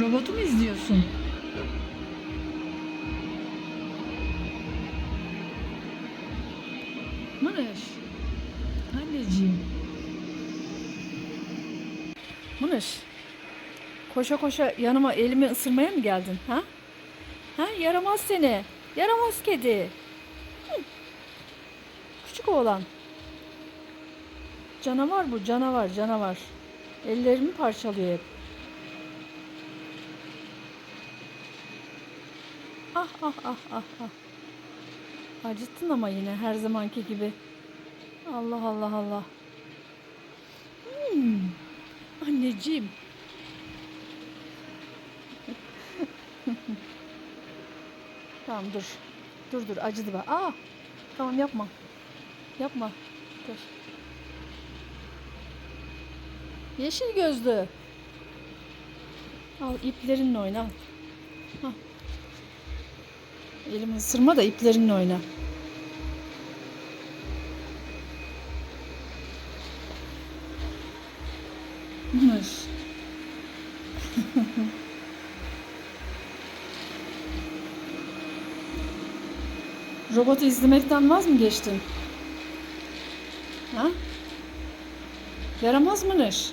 Robotu mu izliyorsun? Mınış. Anneciğim. Mınış. Koşa koşa yanıma elimi ısırmaya mı geldin? Ha? Ha? Yaramaz seni. Yaramaz kedi. Hı. Küçük oğlan. Canavar bu, canavar, canavar. Ellerimi parçalıyor hep. Ah ah ah ah ah. Acıttın ama yine her zamanki gibi. Allah Allah Allah. Hmm. Anneciğim. tamam dur. Dur dur acıdı bak. Aa. Tamam yapma. Yapma. Dur. Yeşil gözlü. Al iplerinle oyna. Hah. Elimi ısırma da iplerinle oyna. Robotu izlemekten vaz mı geçtin? Ha? Yaramaz mı Nış?